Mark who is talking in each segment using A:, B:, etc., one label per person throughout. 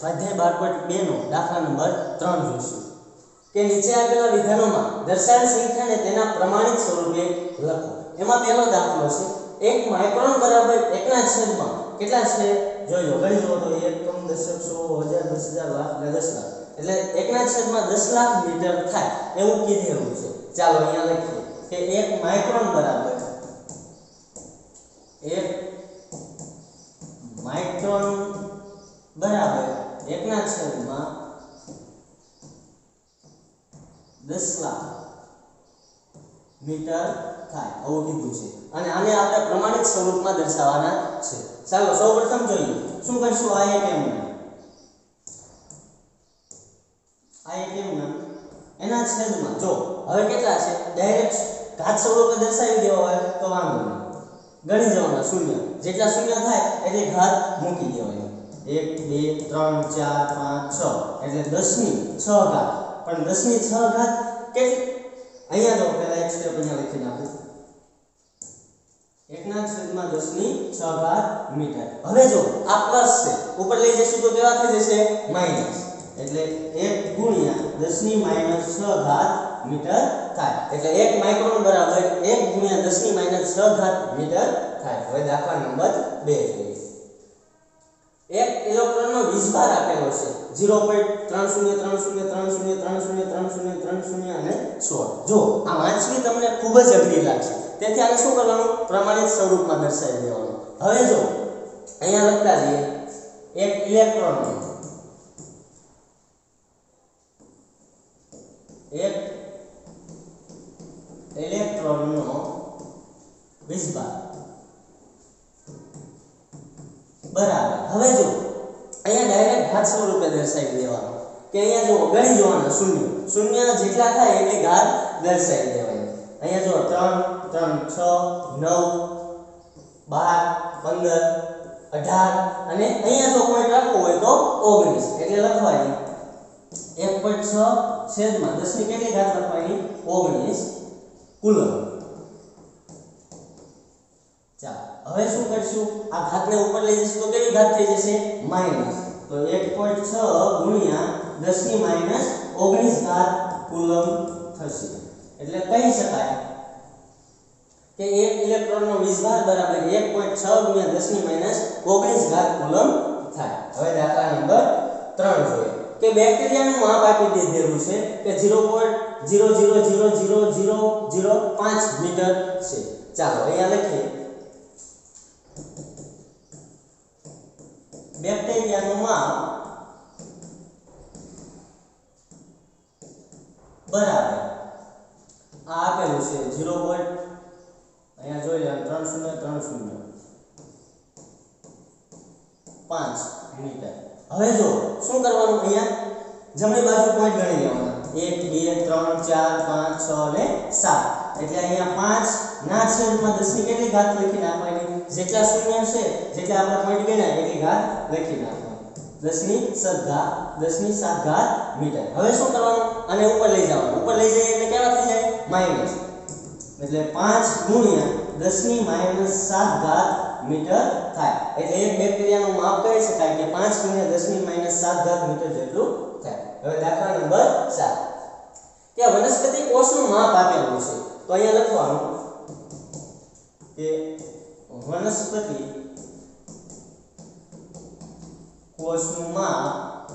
A: સ્વાધ્યાય બાર પોઈન્ટ બે નો દાખલા નંબર ત્રણ જોઈશું કે નીચે આપેલા વિધાનોમાં દર્શાવેલ સંખ્યાને તેના પ્રમાણિત સ્વરૂપે લખો. એમાં પહેલો દાખલો છે, એક માઇક્રોન બરાબર એકના છેદમાં કેટલા છે? જોઈ લો ગણી જુઓ તો એક કમ દશક સો હજાર, દસ હજાર, લાખ ને દસ લાખ. એટલે એકના છેદમાં દસ લાખ મીટર થાય એવું કીધેલું છે. ચાલો અહીંયા લખીએ કે એક માઇક્રોન બરાબર એક માઇક્રોન બરાબર એકના છેદમાં દસ લાખ મીટર થાય આવું કીધું છે અને આને આપણે પ્રમાણિત સ્વરૂપમાં દર્શાવવાના છે. ચાલો સૌપ્રથમ જોઈએ. શું કરશું? આ એક એમ આ એક એમ એના છેદમાં, જો, હવે કેટલા છે? ડાયરેક્ટ ઘાત સ્વરૂપે દર્શાવી દેવા હોય તો વાંધો નહીં. ગણી જવાના, શૂન્ય. જેટલા શૂન્ય થાય, એટલે ઘાત મૂકી દેવાય એક, બે, ત્રણ, ચાર, પાંચ, છ. એટલે દસની છ ઘાત. પણ દસની છ ઘાત કેટલી? અહીંયા જો પહેલા એક સ્ટેપ અહીંયા લખી નાખું. એકના છેદમાં દસની છ ઘાત મીટર. હવે જો આ છે, ઉપર લઈ જશું તો કેવા થઈ જશે? એટલે એક ગુણ્યા દસની માઇનસ છ ઘાત મીટર થાય. એટલે એક માઇક્રોન બરાબર એક ગુણ્યા દસની માઇનસ છ ઘાત મીટર થાય. હવે દાખલા નંબર બે જોઈએ. એક ઇલેક્ટ્રોનનો વીજભાર આપેલો છે. 0.30303030303030 અને 16 જો આ વાંચવી તમને ખૂબ જ અઘરી લાગશે. તેથી આને શું કરવાનું? પ્રમાણિત સ્વરૂપમાં દર્શાવી દેવાનું. હવે જો, અહીંયા લખતા જઈએ, એક ઇલેક્ટ્રોન એક ઇલેક્ટ્રોનનો વીજભાર બરાબર. હવે જો, અહીંયા ડાયરેક્ટ ઘાત સ્વરૂપે દર્શાવી દેવાનું. કે અહીંયા જો ગણી જોવાના, શૂન્ય. શૂન્ય જેટલા થાય એટલે ઘાત દર્શાવી દેવાય અહીંયા જો ત્રણ ત્રણ, છ, નવ, બાર, પંદર, અઢાર અને અહીંયા જો પોઈન્ટ રાખવો હોય તો ઓગણીસ એટલે લખવાની એક પોઈન્ટ છ છેદમાં દસની કેટલી ઘાત લખવાની? ઓગણીસ. કુલમ ચાલો, હવે શું કરશું? આ ઘાતને ઉપર લઈ જશું તો કેવી ઘાત થઈ જશે? માઇનસ તો 1.6 ગુણ્યા 10 ની ઓગણીસ 19 ઘાત કુલમ થશે. એટલે કહી શકાય કે એક ઇલેક્ટ્રોનનો વીજભાર બરાબર 1.6 ગુણ્યા 10 ની માઇનસ 19 ઘાત કુલમ થાય. હવે દાખલા નંબર 3 જોઈએ. કે બેક્ટેરિયાનું માપ આપી દીધેલું છે કે 0.0000005 મીટર છે. ચાલો અહીંયા લખીએ. બેક્ટેરિયાનું માપ બરાબર આ આપેલું છે? 0. અહીંયા જોઈ લો 3030 5 મીટર. હવે જો, શું કરવાનું અહીંયા? જમણી બાજુ પોઈન્ટ ગણી લેવાના. 1 2 3 4 5 6 અને 7 એટલે અહીંયા 5 ના છેદમાં 10 ની કેટલી ઘાત લખી નાખવાની? જેટલા શૂન્ય છે, જેટલા આપણે પોઈન્ટ ગણ્યા, એટલી ઘાત લખી નાખવાની. 10 ની 7 ઘાત 10 ની 7 ઘાત મીટર હવે શું કરવાનું? આને ઉપર લઈ જવાનું. ઉપર લઈ જઈએ એટલે કેવા થઈ જાય? માઇનસ એટલે પાંચ ગુણ્યા 10 ની સાત 7 ઘાત મીટર થાય. એટલે એક બેક્ટેરિયાનું માપ કહી શકાય કે પાંચ ગુણ્યા 10 ની સાત 7 ઘાત મીટર જેટલું થાય. હવે દાખલા નંબર સાત ત્યાં વનસ્પતિ કોષનું માપ આપેલું છે. તો અહીંયા લખવાનું કે વનસ્પતિ કોષનું માપ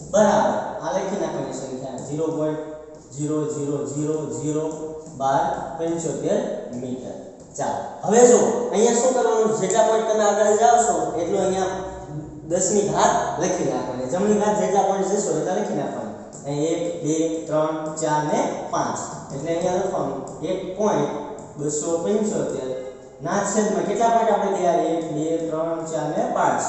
A: બરાબર. આ લખી નાખવાની સંખ્યા 0.0000012 મીટર. ચાલો. હવે જો, અહીંયા શું કરવાનું? જેટલા પોઈન્ટ તમે આગળ જાવશો એટલું અહીંયા 10 ની ઘાત લખી નાખવાની. જમણી ઘાત જેટલા પોઈન્ટ જશો, એટલા લખી નાખવાની. અહીં 1 2 3 4 ને 5 એટલે અહીંયા લખવાનું એક પોઈન્ટ 275 ના છેદમાં કેટલા પોઈન્ટ આપણે તૈયાર 1 2 3 4 ને 5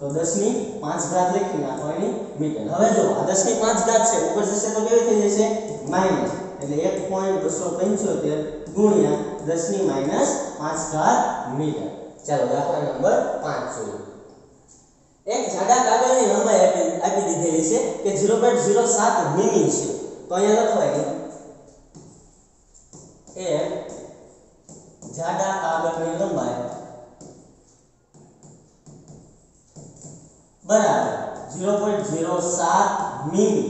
A: તો 10 ની 5 ઘાત લખી એની મીટર. હવે જો, આ 10 ની 5 ઘાત છે, ઉપર જશે તો કેવી થઈ જશે? માઇનસ. એટલે 1.275 ગુણ્યા 10 ની માઇનસ 5 ઘાત મીટર. ચાલો, દાખલા નંબર 5 જોઈએ. એક જાડા કાગળની લંબાઈ આપી આપી દીધેલી છે કે 0.07 મીમી છે. તો અહીંયા લખવાય એક જાડા કાગળની લંબાઈ. બરાબર. 0.07 મીમી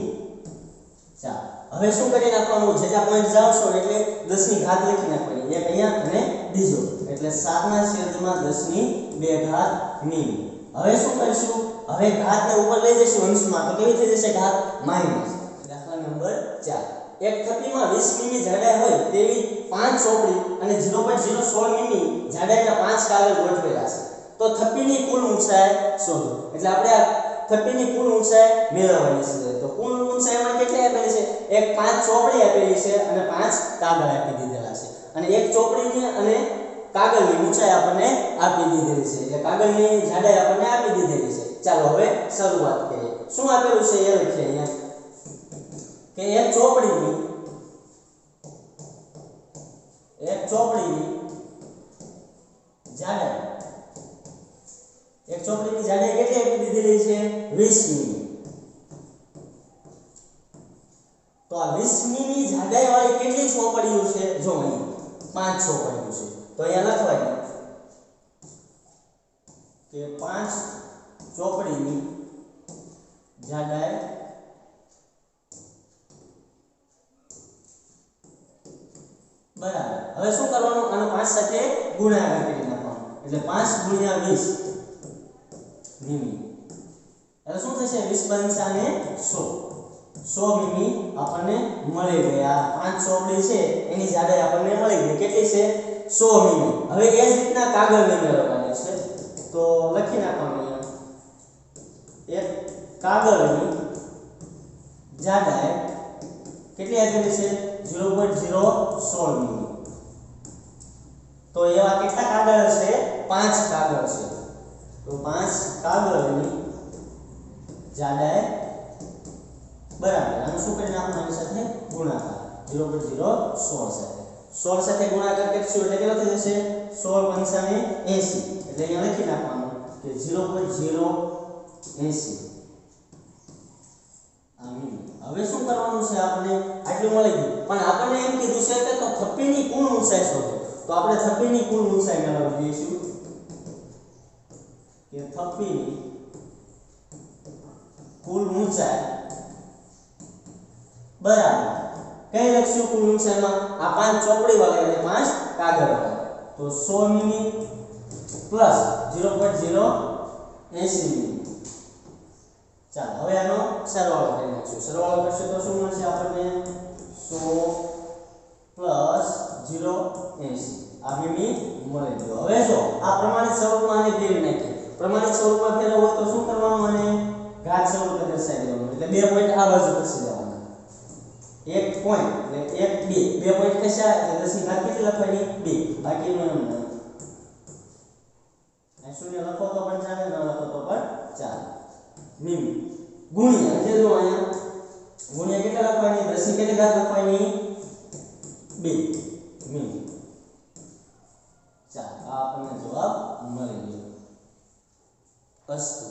A: ચાલો. હવે શું કરી નાખવાનું જે જ્યાં પોઈન્ટ જાવશો એટલે 10 ની ઘાત લખી નાખવાની. એક અહીંયા અને બીજો. એટલે 7 ના છેદમાં 10 ની 2 ઘાત મીમી હવે શું કરીશું? હવે ઘાતને ઉપર લઈ જઈશું અંશમાં. તો કેવી થઈ જશે ઘાત? માઇનસ. દાખલા નંબર 4 એક થપ્પીમાં 20 મીમી જાડાઈ હોય તેવી પાંચ ચોપડી અને 0.016 મીમી જાડાઈના પાંચ કાગળ ગોઠવેલા છે. તો થપ્પીની કુલ ઊંચાઈ શોધો. એટલે આપણે આ થપ્પીની કુલ ઊંચાઈ મેળવવાની છે. તો કુલ ઊંચાઈમાં કેટલી આપેલી છે? એક પાંચ ચોપડી આપેલી છે અને પાંચ કાગળ આપી દીધેલા છે. અને એક ચોપડીની અને કાગળની ઊંચાઈ આપણને આપી દીધેલી છે. એટલે કાગળની જાડાઈ આપણને આપી દીધેલી છે. ચાલો હવે શરૂઆત કરીએ. શું આપેલું છે એ લખીએ અહીંયા. કે એક ચોપડીની એક ચોપડીની જાડાઈ એક ચોપડીની જાડાઈ કેટલી આપી દીધેલી છે? 20 મીમી તો આ 20 મીમી જાડાઈ વાળી કેટલી ચોપડીઓ છે? જો અહીં પાંચ ચોપડીઓ છે. તો અહીંયા લખવાની. કે પાંચ ચોપડીની જાડાઈ બરાબર. હવે શું કરવાનું? આનો 5 સાથે ગુણાકાર કરી નાખવાનો. એટલે 5 ગુણ્યા 20 મીમી. એટલે શું થશે? 20 અને 100 100 મીમી આપણને મળી ગયા. પાંચ ચોપડી છે, એની જાડાઈ આપણને મળી ગઈ. કેટલી છે? 100 મીમી. હવે એ જ રીતના કાગળને મેળવવાની છે. તો લખી નાખવાનું એક કાગળની જાડાઈ કેટલી આપેલી છે? 0.016 મીમી તો એવા કેટલા કાગળ છે પાંચ કાગળ છે. તો પાંચ કાગળની જાડાઈ બરાબર. આનું શું કરી નાખવાનું આની સાથે? ગુણાકાર. 0.016 સાથે. 16 સાથે ગુણાકાર કરશું એટલે કેટલો થઈ જશે? 16 પંચાને 80 એટલે અહીંયા લખી નાખવાનું કે 0.080 આ મીમી હવે શું કરવાનું છે આપણે? આટલું મળી ગયું. પણ આપણને એમ કીધું છે કે થપ્પીની કુલ ઊંચાઈ શોધો. તો આપણે થપ્પીની કુલ ઊંચાઈ મેળવવી દઈશું કે થપ્પીની કુલ ઊંચાઈ બરાબર. કઈ લખશું કુલ ઊંચાઈમાં? આ પાંચ ચોપડી વાળા એટલે પાંચ કાગળ વાળા. તો 100 મીમી પ્લસ 0.080 મીમી ચાલો, હવે આનો સરવાળો કરી નાખશું. સરવાળો કરશું તો શું મળશે આપણને 100 પ્લસ 080 આ મીમી મળી ગયો હવે જો, આ પ્રમાણિત સ્વરૂપમાં આને ફેરવી નાખીએ પ્રમાણિત સ્વરૂપમાં ફેરવવું હોય તો શું કરવાનું અને ઘાત સ્વરૂપે દર્શાવી દેવાનું. એટલે બે પોઈન્ટ આ બાજુ ખસી જવાના એક પોઈન્ટ એટલે એક બે. બે પોઈન્ટ ખસ્યા એટલે 10 ઘાત કેટલી લખવાની? બે. બાકીનું એમ નહીં. આ શૂન્ય લખો તો પણ ચાલે, ન લખો તો પણ ચાલે. મીમી ગુણ્યા. જે જો અહીંયા ગુણ્યા કેટલા લખવાની? 10 ની કેટલી ઘાત લખવાની? બે. મીમી ચાલો આ આપણને જવાબ મળી ગયો. અસ્તુ